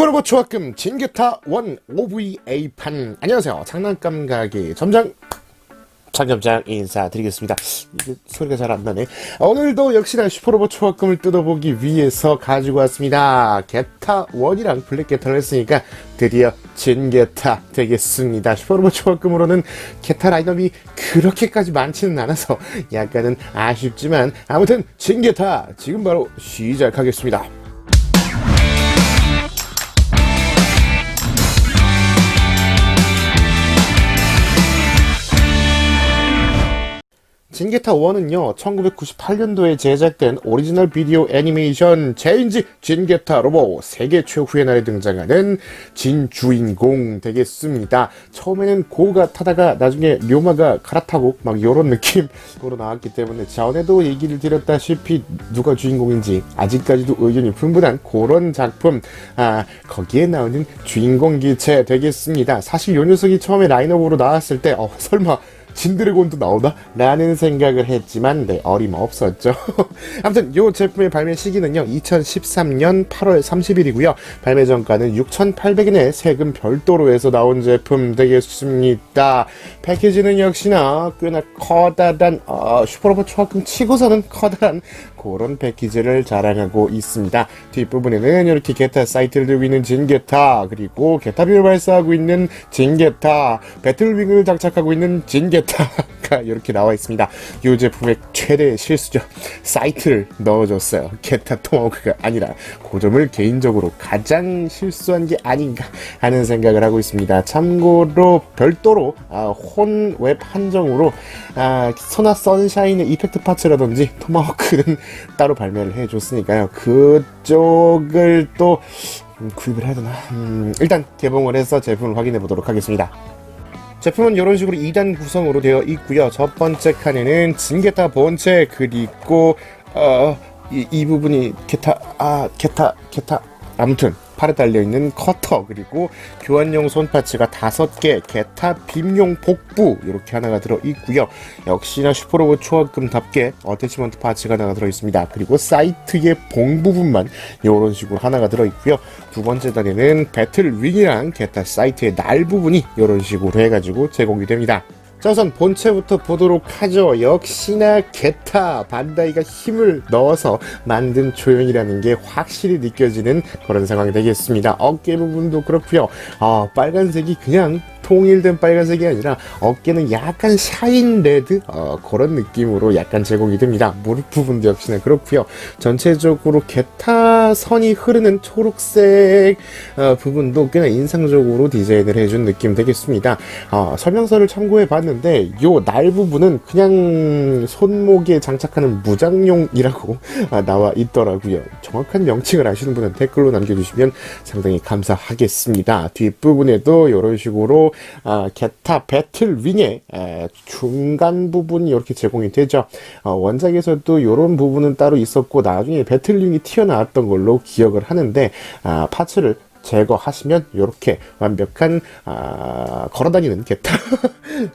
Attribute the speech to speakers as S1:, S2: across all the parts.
S1: 슈퍼로봇 조합금 진기타 원 OVA판 안녕하세요 장난감 가게 점장 장점장 인사드리겠습니다. 이게 소리가 잘 안 나네. 오늘도 역시나 슈퍼로봇 초합금을 뜯어보기 위해서 가지고 왔습니다. 게타 1이랑 블랙 게타를 했으니까 드디어 진게타 되겠습니다. 슈퍼로봇 초합금으로는 게타 라인업이 그렇게까지 많지는 않아서 약간은 아쉽지만 아무튼 진게타 지금 바로 시작하겠습니다. 진게타 1은요, 1998년도에 제작된 오리지널 비디오 애니메이션 제인지 진게타 로봇 세계 최후의 날에 등장하는 진 주인공 되겠습니다. 처음에는 고가 타다가 나중에 료마가 갈아타고 막 요런 느낌으로 나왔기 때문에 전에도 얘기를 드렸다시피 누가 주인공인지 아직까지도 의견이 분분한 그런 작품, 아, 거기에 나오는 주인공 기체 되겠습니다. 사실 요 녀석이 처음에 라인업으로 나왔을 때, 어, 설마 진드래곤도 나오나? 라는 생각을 했지만 네 어림없었죠. 아무튼 이 제품의 발매 시기는요 2013년 8월 30일이고요. 발매 전가는 6,800엔에 세금 별도로 해서 나온 제품 되겠습니다. 패키지는 역시나 꽤나 커다란 어, 슈퍼로봇 초합금 치고서는 커다란 그런 패키지를 자랑하고 있습니다 뒷부분에는 이렇게 게타 사이트를 들고 있는 진게타 그리고 게타비를 발사하고 있는 진게타 배틀윙을 장착하고 있는 진게타가 이렇게 나와 있습니다. 이 제품의 최대 실수죠. 사이트를 넣어줬어요. 게타 토마호크가 아니라 그 점을 개인적으로 가장 실수한 게 아닌가 하는 생각을 하고 있습니다. 참고로 별도로 아, 혼웹 한정으로 아, 소나 선샤인의 이펙트 파츠라든지 토마호크는 따로 발매를 해줬으니까요. 그쪽을 또 음, 구입을 해야 되나? 음, 일단 개봉을 해서 제품을 확인해 보도록 하겠습니다. 제품은 이런 식으로 2단 구성으로 되어 있고요. 첫 번째 칸에는 진게타 본체 그리고 어, 이, 이 부분이 게타 아 게타 게타 아무튼 팔에 달려 있는 커터 그리고 교환용 손파츠가 다섯 개, 게타 빔용 복부 이렇게 하나가 들어 있고요. 역시나 슈퍼로봇 초합금답게 어태치먼트 파츠가 하나가 들어 있습니다. 그리고 사이트의 봉 부분만 이런 식으로 하나가 들어 있고요. 두 번째 단에는 배틀 윙이랑 게타 사이트의 날 부분이 이런 식으로 해가지고 제공이 됩니다. 자 우선 본체부터 보도록 하죠. 역시나 게타 반다이가 힘을 넣어서 만든 조형이라는 게 확실히 느껴지는 그런 상황이 되겠습니다. 어깨 부분도 그렇고요. 아 빨간색이 그냥 통일된 빨간색이 아니라 어깨는 약간 샤인 레드 어, 그런 느낌으로 약간 제공이 됩니다. 무릎 부분도 역시나 그렇고요. 전체적으로 게타 선이 흐르는 초록색 어, 부분도 꽤나 인상적으로 디자인을 해준 느낌 되겠습니다. 어, 설명서를 참고해 봤는데 요 날 부분은 그냥 손목에 장착하는 무장용이라고 아, 나와 있더라고요. 정확한 명칭을 아시는 분은 댓글로 남겨주시면 상당히 감사하겠습니다. 뒷부분에도 이런 식으로 아, 게타 배틀 윙의 에, 중간 부분이 이렇게 제공이 되죠. 어, 원작에서도 이런 부분은 따로 있었고 나중에 배틀 윙이 튀어나왔던 걸로 기억을 하는데 아, 파츠를 제거하시면 이렇게 완벽한 아, 걸어다니는 게타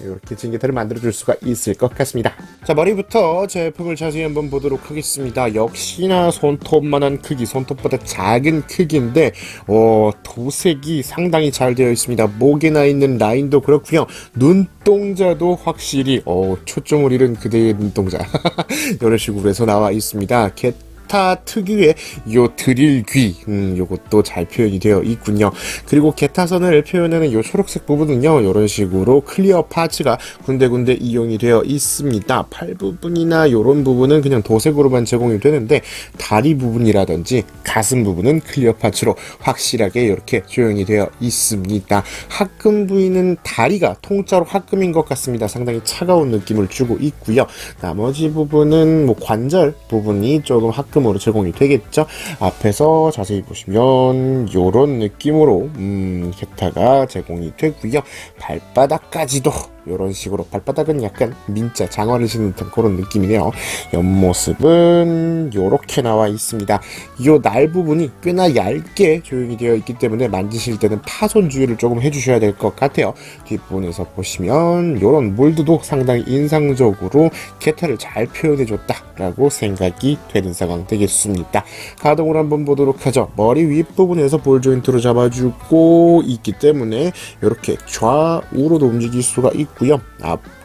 S1: 이렇게 진게타를 만들어줄 수가 있을 것 같습니다. 자 머리부터 제품을 자세히 한번 보도록 하겠습니다. 역시나 손톱만한 크기, 손톱보다 작은 크기인데 어, 도색이 상당히 잘 되어 있습니다. 목에 나 있는 라인도 그렇고요. 눈동자도 확실히 어, 초점을 잃은 그대의 눈동자 이런 식으로 해서 나와 있습니다. 게 게타 특유의 요 드릴 귀, 음, 요것도 잘 표현이 되어 있군요. 그리고 게타선을 표현하는 요 초록색 부분은요, 요런 식으로 클리어 파츠가 군데군데 이용이 되어 있습니다. 팔 부분이나 요런 부분은 그냥 도색으로만 제공이 되는데, 다리 부분이라든지 가슴 부분은 클리어 파츠로 확실하게 이렇게 조형이 되어 있습니다. 합금 부위는 다리가 통짜로 합금인 것 같습니다. 상당히 차가운 느낌을 주고 있고요. 나머지 부분은 뭐 관절 부분이 조금 합금 으로 제공이 되겠죠. 앞에서 자세히 보시면 이런 느낌으로 음, 게타가 제공이 되고요. 발바닥까지도 이런 식으로 발바닥은 약간 민자 장화를 신는 듯한 그런 느낌이네요. 옆모습은 이렇게 나와 있습니다. 이 날 부분이 꽤나 얇게 조용히 되어 있기 때문에 만지실 때는 파손 주의를 조금 해주셔야 될 것 같아요. 뒷부분에서 보시면 이런 몰드도 상당히 인상적으로 개타를 잘 표현해줬다라고 생각이 되는 상황 되겠습니다. 가동을 한번 보도록 하죠. 머리 윗부분에서 볼 조인트로 잡아주고 있기 때문에 이렇게 좌우로도 움직일 수가 있고 요.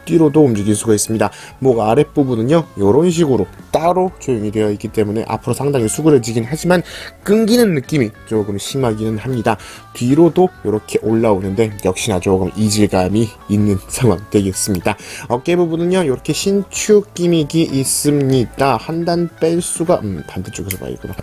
S1: 앞뒤로도 움직일 수가 있습니다. 목 아랫부분은요, 이런 식으로 따로 조용히 되어 있기 때문에 앞으로 상당히 수그러지긴 하지만 끊기는 느낌이 조금 심하기는 합니다. 뒤로도 이렇게 올라오는데 역시나 조금 이질감이 있는 상황 되겠습니다. 어깨 부분은요, 이렇게 신축 기믹이 있습니다. 한 단 뺄 수가, 음, 반대쪽에서 봐야겠구나.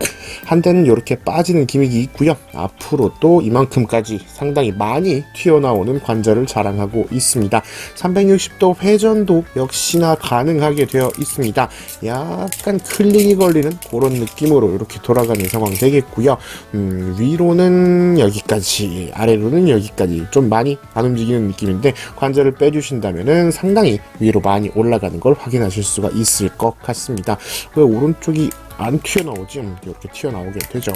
S1: 한 단은 이렇게 빠지는 기믹이 있고요. 앞으로도 이만큼까지 상당히 많이 튀어나오는 관절을 자랑하고 있습니다. 360도 회전도 역시나 가능하게 되어 있습니다. 약간 클릭이 걸리는 그런 느낌으로 이렇게 돌아가는 상황 되겠고요. 음, 위로는 여기까지, 아래로는 여기까지 좀 많이 안 움직이는 느낌인데 관절을 빼주신다면은 상당히 위로 많이 올라가는 걸 확인하실 수가 있을 것 같습니다. 왜 오른쪽이 안 튀어나오지? 음, 이렇게 튀어나오게 되죠.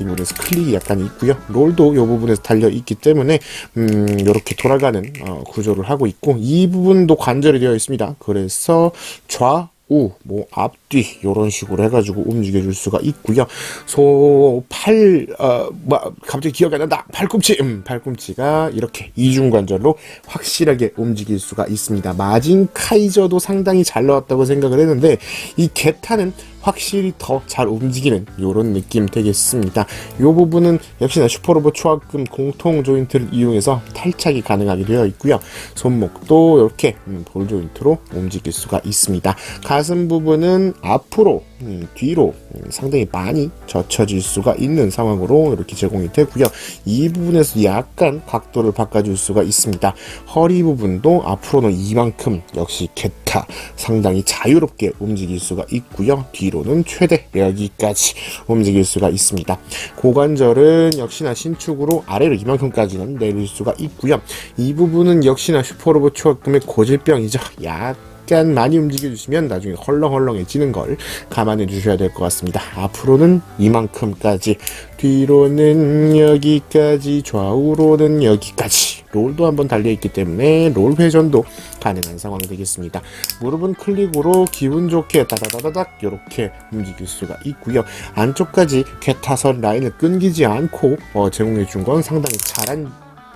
S1: 이 부분에서 클릭이 약간 있고요. 롤도 이 부분에서 달려 있기 때문에 음, 이렇게 돌아가는 어, 구조를 하고 있고 이 부분도 관절이 되어 있습니다. 그래서 좌 우, 뭐 앞뒤 이런 식으로 해가지고 움직여줄 수가 있고요. 소팔 어, 뭐 갑자기 기억이 안 난다. 팔꿈치, 음, 팔꿈치가 이렇게 이중 관절로 확실하게 움직일 수가 있습니다. 마진 카이저도 상당히 잘 나왔다고 생각을 했는데 이 게타는 확실히 더 잘 움직이는 이런 느낌 되겠습니다. 이 부분은 역시나 슈퍼로봇 초합금 공통 조인트를 이용해서 탈착이 가능하게 되어 있고요. 손목도 이렇게 음, 볼 조인트로 움직일 수가 있습니다. 가슴 부분은 앞으로 음, 뒤로 음, 상당히 많이 젖혀질 수가 있는 상황으로 이렇게 제공이 되고요. 이 부분에서 약간 각도를 바꿔줄 수가 있습니다. 허리 부분도 앞으로는 이만큼 역시 게 타 상당히 자유롭게 움직일 수가 있고요. 뒤로는 최대 여기까지 움직일 수가 있습니다. 고관절은 역시나 신축으로 아래로 이만큼까지는 내릴 수가 있고요. 이 부분은 역시나 슈퍼로봇 초합금의 고질병이죠. 약 약간 많이 움직여주시면 나중에 헐렁헐렁해지는 걸 감안해 주셔야 될 것 같습니다. 앞으로는 이만큼까지, 뒤로는 여기까지, 좌우로는 여기까지. 롤도 한번 달려있기 때문에 롤 회전도 가능한 상황이 되겠습니다. 무릎은 클릭으로 기분 좋게 다다다다닥 이렇게 움직일 수가 있고요. 안쪽까지 개타선 라인을 끊기지 않고 어, 제공해 준 건 상당히 잘한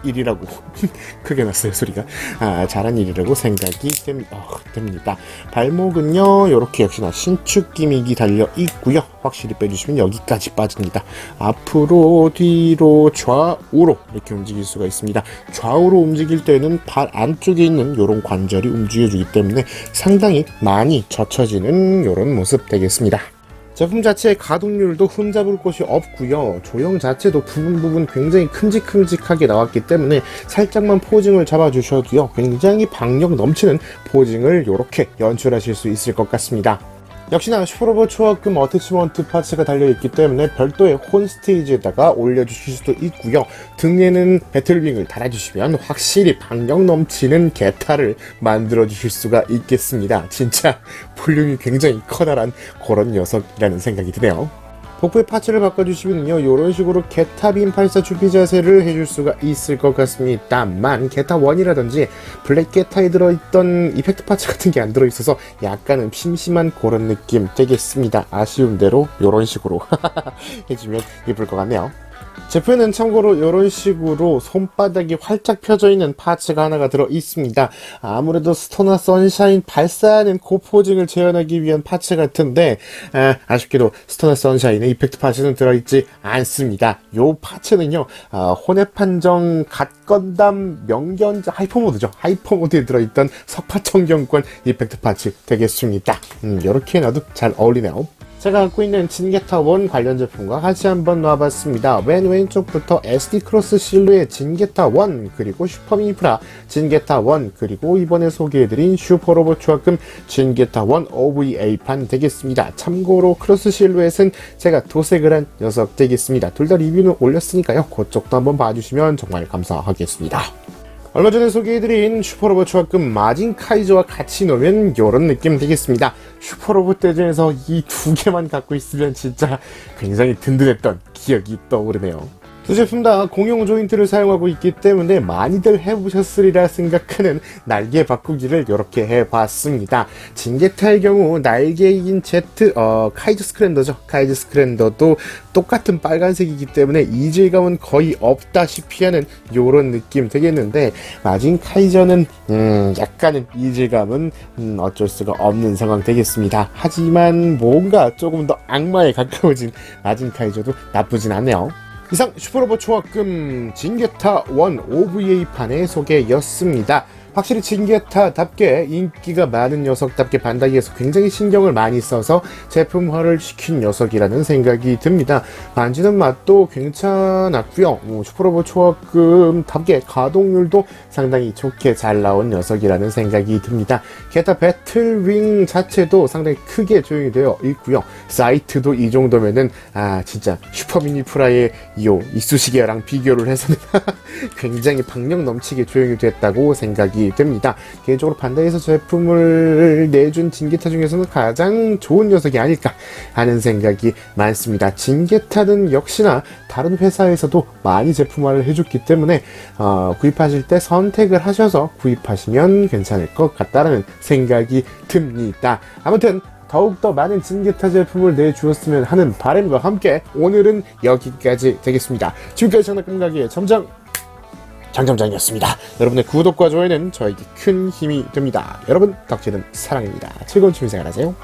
S1: 일이라고. 크게 났어요 소리가. 아, 잘한 일이라고 생각이 됩, 어, 됩니다. 발목은요 이렇게 역시나 신축 기믹이 달려 있고요. 확실히 빼주시면 여기까지 빠집니다. 앞으로 뒤로 좌우로 이렇게 움직일 수가 있습니다. 좌우로 움직일 때는 발 안쪽에 있는 이런 관절이 움직여주기 때문에 상당히 많이 젖혀지는 이런 모습 되겠습니다 제품 자체의 가동률도 흠잡을 곳이 없고요. 조형 자체도 부분 부분 굉장히 큼직큼직하게 나왔기 때문에 살짝만 포징을 잡아주셔도요. 굉장히 박력 넘치는 포징을 이렇게 연출하실 수 있을 것 같습니다. 역시나 슈퍼로봇 초합금 어태치먼트 파츠가 달려있기 때문에 별도의 혼 스테이지에다가 올려주실 수도 있고요. 등에는 배틀윙을 달아주시면 확실히 박력 넘치는 개타를 만들어주실 수가 있겠습니다. 진짜 볼륨이 굉장히 커다란 그런 녀석이라는 생각이 드네요. 복부의 파츠를 바꿔주시면요 이런 식으로 게타빔 발사 주피 자세를 해줄 수가 있을 것 같습니다만 게타 1이라든지 블랙 게타에 들어있던 이펙트 파츠 같은 게 안 들어있어서 약간은 심심한 그런 느낌 되겠습니다. 아쉬운 대로 이런 식으로 해주면 예쁠 것 같네요 제품에는 참고로 이런 식으로 손바닥이 활짝 펴져 있는 파츠가 하나가 들어 있습니다. 아무래도 스토나 선샤인 발사하는 고 포징을 재현하기 위한 파츠 같은데 아, 쉽게도 스토나 선샤인의 이펙트 파츠는 들어있지 않습니다. 이 파츠는요 아, 혼의 판정 갓건담 명견자 하이퍼 모드죠. 하이퍼 모드에 들어있던 석파청경권 이펙트 파츠 되겠습니다. 음, 이렇게 놔도 잘 어울리네요. 제가 갖고 있는 진게타 원 관련 제품과 같이 한번 놔봤습니다. 맨 왼쪽부터 SD 크로스 실루엣 진게타 원 그리고 슈퍼미프라 진게타 원 그리고 이번에 소개해드린 슈퍼로봇 초합금 진게타 원 OVA판 되겠습니다. 참고로 크로스 실루엣은 제가 도색을 한 녀석 되겠습니다. 둘 다 리뷰는 올렸으니까요. 그쪽도 한번 봐주시면 정말 감사하겠습니다. 얼마 전에 소개해드린 슈퍼로봇 조합급 마진 카이저와 같이 놓으면 이런 느낌 되겠습니다. 슈퍼로봇 대전에서 이 두 개만 갖고 있으면 진짜 굉장히 든든했던 기억이 떠오르네요. 두 제품 다 공용 조인트를 사용하고 있기 때문에 많이들 해보셨으리라 생각하는 날개 바꾸기를 이렇게 해봤습니다. 징게타의 경우 날개인 제트 어, 카이즈 스크랜더죠. 카이즈 스크랜더도 똑같은 빨간색이기 때문에 이질감은 거의 없다시피 하는 요런 느낌 되겠는데 마진 카이저는 음, 약간은 이질감은 음, 어쩔 수가 없는 상황 되겠습니다. 하지만 뭔가 조금 더 악마에 가까워진 마진 카이저도 나쁘진 않네요. 이상 슈퍼로봇 초합금 진게타 1 OVA판의 소개였습니다. 확실히 진게타답게 인기가 많은 녀석답게 반다이에서 굉장히 신경을 많이 써서 제품화를 시킨 녀석이라는 생각이 듭니다. 만지는 맛도 괜찮았고요. 뭐 슈퍼로봇 초합금답게 가동률도 상당히 좋게 잘 나온 녀석이라는 생각이 듭니다. 게다가 배틀윙 자체도 상당히 크게 조용히 되어 있고요. 사이트도 이 정도면은 아 진짜 슈퍼미니 프라의 요 이쑤시개랑 비교를 해서는 굉장히 박력 넘치게 조용히 됐다고 생각이 됩니다. 개인적으로 반다이에서 제품을 내준 진기타 중에서는 가장 좋은 녀석이 아닐까 하는 생각이 많습니다. 진게타는 역시나 다른 회사에서도 많이 제품화를 해줬기 때문에 어, 구입하실 때 선택을 하셔서 구입하시면 괜찮을 것 같다라는 생각이 듭니다. 아무튼 더욱더 많은 진기타 제품을 내주었으면 하는 바람과 함께 오늘은 여기까지 되겠습니다. 지금까지 장난감 가게의 점장 장점장이었습니다. 여러분의 구독과 좋아요는 저에게 큰 힘이 됩니다. 여러분 덕질은 사랑입니다. 즐거운 취미생활 하세요.